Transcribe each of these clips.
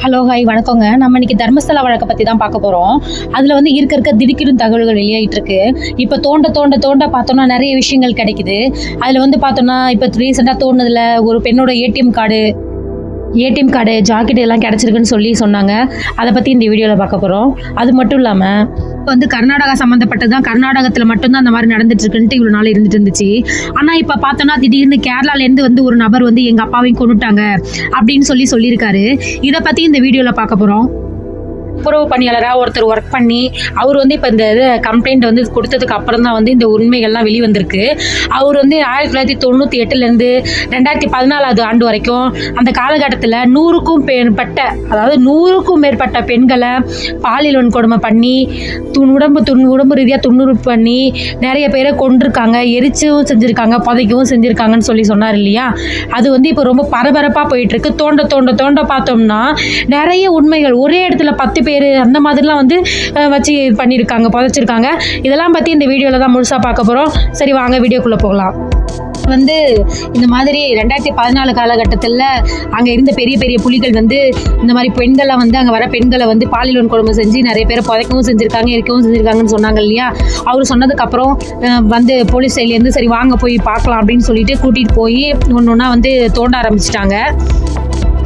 Hello hi வணக்கங்க. நம்ம இன்னைக்கு தர்மஸ்தல வழக்கை பற்றி தான் பார்க்க போகிறோம் அதில் வந்து இருக்க இருக்க திடுக்கிடும் தகவல்கள் வெளியாகிட்டு இருக்கு. இப்போ தோண்ட தோண்ட தோண்ட பார்த்தோம்னா நிறைய விஷயங்கள் கிடைக்குது. அதில் வந்து பார்த்தோம்னா இப்போ ரீசெண்டாக தோணுதில் ஒரு பெண்ணோட ATM card ATM card jacket எல்லாம் கிடச்சிருக்குன்னு சொல்லி சொன்னாங்க. அதை பற்றி இந்த வீடியோவில் பார்க்க போகிறோம் அது மட்டும் இல்லாமல் இப்போ வந்து கர்நாடகா சம்மந்தப்பட்டது தான். கர்நாடகத்தில் மட்டும்தான் அந்த மாதிரி நடந்துட்டுருக்குன்ட்டு இவ்வளோ நாள் இருந்துட்டு இருந்துச்சு. ஆனால் இப்போ பார்த்தோன்னா திடீர்னு கேரளாலேருந்து வந்து ஒரு நபர் வந்து எங்கள் அப்பாவையும் கொண்டுட்டாங்க அப்படின்னு சொல்லி சொல்லியிருக்காரு. இதை பற்றி இந்த வீடியோவில் பார்க்க போகிறோம் துப்புரவு பணியாளராக ஒருத்தர் ஒர்க் பண்ணி அவர் வந்து இப்போ இந்த இது கம்ப்ளைண்ட் வந்து கொடுத்ததுக்கு அப்புறம் தான் வந்து இந்த உண்மைகள்லாம் வெளிவந்திருக்கு. அவர் வந்து ஆயிரத்தி தொள்ளாயிரத்தி தொண்ணூற்றி எட்டுலேருந்து ரெண்டாயிரத்தி பதினாலாவது ஆண்டு வரைக்கும் அந்த காலகட்டத்தில் நூறுக்கும் மேற்பட்ட அதாவது நூறுக்கும் மேற்பட்ட பெண்களை பாலியல் வன்கொடுமை பண்ணி துன் உடம்பு துண் உடம்பு ரீதியாக துண்ணூறு பண்ணி நிறைய பேரை கொண்டிருக்காங்க எரிச்சும் செஞ்சுருக்காங்க புதைக்கவும் செஞ்சுருக்காங்கன்னு சொல்லி சொன்னார் இல்லையா? அது வந்து இப்போ ரொம்ப பரபரப்பாக போயிட்டுருக்கு தோண்ட தோண்ட தோண்ட பார்த்தோம்னா நிறைய உண்மைகள் ஒரே இடத்துல பத்து பேர் அந்த மாதிரிலாம் வந்து வச்சு பண்ணியிருக்காங்க புதைச்சிருக்காங்க. இதெல்லாம் பற்றி இந்த வீடியோவில் தான் முழுசாக பார்க்க போகிறோம் சரி வாங்க வீடியோக்குள்ளே போகலாம். வந்து இந்த மாதிரி ரெண்டாயிரத்தி பதினாலு காலகட்டத்தில் அங்கே இருந்த பெரிய பெரிய புலிகள் வந்து இந்த மாதிரி பெண்களை வந்து அங்கே வர பெண்களை வந்து பாலியல் கொடுமை செஞ்சு நிறைய பேரை புதைக்கவும் செஞ்சுருக்காங்க இருக்கவும் செஞ்சுருக்காங்கன்னு சொன்னாங்க இல்லையா? அவர் சொன்னதுக்கப்புறம் வந்து போலீஸ் சைட்லேருந்து சரி வாங்க போய் பார்க்கலாம் அப்படின்னு சொல்லிட்டு கூட்டிகிட்டு போய் ஒன்று ஒன்றா வந்து தோண்ட ஆரம்பிச்சிட்டாங்க.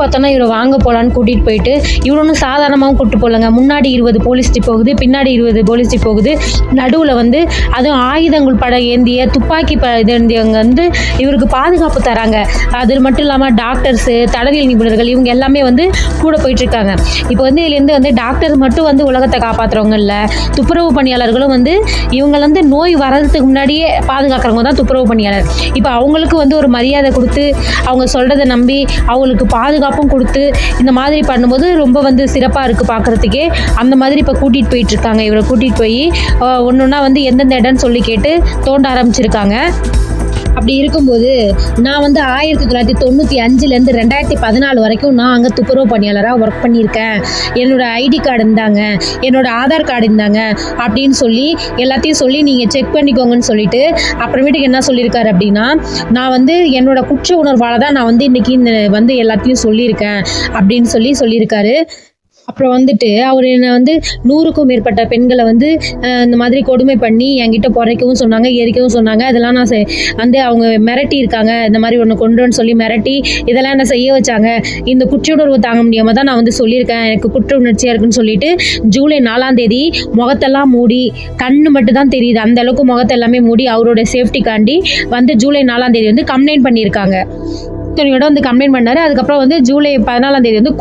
பார்த்தோன்னா இவரை வாங்க போகலான்னு கூட்டிகிட்டு போயிட்டு இவர் சாதாரணமாகவும் கூப்பிட்டு போகலங்க முன்னாடி இருபது போலீஸ் ஜீப் போகுது பின்னாடி இருபது போலீஸ் ஜீப் போகுது. நடுவில் வந்து அதுவும் ஆயுதங்கள் பட ஏந்திய துப்பாக்கி ப இது ஏந்தியவங்க வந்து இவருக்கு பாதுகாப்பு தராங்க. அது மட்டும் இல்லாமல் டாக்டர்ஸு தடவியல் நிபுணர்கள் இவங்க எல்லாமே வந்து கூட போயிட்டுருக்காங்க இப்போ வந்து இதுலேருந்து வந்து டாக்டர் மட்டும் வந்து உலகத்தை காப்பாற்றுறவங்க இல்லை. துப்புரவு பணியாளர்களும் வந்து இவங்க வந்து நோய் வர்றதுக்கு முன்னாடியே பாதுகாக்கிறவங்க தான் துப்புரவு பணியாளர். இப்போ அவங்களுக்கு வந்து ஒரு மரியாதை கொடுத்து அவங்க சொல்கிறத நம்பி அவங்களுக்கு பாதுகாப்பு பாதுகாப்பும் கொடுத்து இந்த மாதிரி பண்ணும்போது ரொம்ப வந்து சிறப்பாக இருக்குது பார்க்குறதுக்கே அந்த மாதிரி இப்போ கூட்டிகிட்டு போயிட்டு இருக்காங்க இவரை கூட்டிகிட்டு போய் ஒன்று ஒன்றா வந்து எந்தெந்த இடம்னு சொல்லி கேட்டு தோண்ட ஆரம்பிச்சிருக்காங்க. அப்படி இருக்கும்போது நான் வந்து ஆயிரத்தி தொள்ளாயிரத்தி தொண்ணூற்றி அஞ்சுலேருந்து ரெண்டாயிரத்தி பதினாலு வரைக்கும் நான் அங்கே துப்புரவு பணியாளராக ஒர்க் பண்ணியிருக்கேன். என்னோட ஐடி கார்டு இருந்தாங்க என்னோட ஆதார் கார்டு இருந்தாங்க அப்படின்னு சொல்லி எல்லாத்தையும் சொல்லி நீங்கள் செக் பண்ணிக்கோங்கன்னு சொல்லிட்டு அப்புறமேட்டுக்கு என்ன சொல்லியிருக்காரு அப்படின்னா நான் வந்து என்னோட குற்ற உணர்வால் தான் நான் வந்து இன்றைக்கி இந்த வந்து எல்லாத்தையும் சொல்லியிருக்கேன் அப்படின்னு சொல்லி சொல்லியிருக்காரு. அப்புறம் வந்துட்டு அவர் என்னை வந்து நூறுக்கும் மேற்பட்ட பெண்களை வந்து இந்த மாதிரி கொடுமை பண்ணி என்கிட்ட புதைக்கவும் சொன்னாங்க எரிக்கவும் சொன்னாங்க. அதெல்லாம் நான் செ- வந்து அவங்க மிரட்டி இருக்காங்க. இந்த மாதிரி ஒன்று கொண்டு வந்து சொல்லி மிரட்டி இதெல்லாம் என்ன செய்ய வச்சாங்க. இந்த குற்றியுணர்வு தாங்க முடியாமல் தான் நான் வந்து சொல்லியிருக்கேன். எனக்கு குற்ற உணர்ச்சியாக இருக்குன்னு சொல்லிட்டு ஜூலை நாலாம் தேதி முகத்தெல்லாம் மூடி கண்ணு மட்டும் தான் தெரியுது. அந்த அளவுக்கு முகத்தை எல்லாமே மூடி அவரோட சேஃப்டிக்காண்டி வந்து ஜூலை நாலாம் தேதி வந்து கம்ப்ளைண்ட் பண்ணியிருக்காங்க. துணியோட வந்து கம்ப்ளைண்ட் பண்ணாரு. அதுக்கப்புறம் வந்து ஜூலை பதினாலாம் தேதி வந்து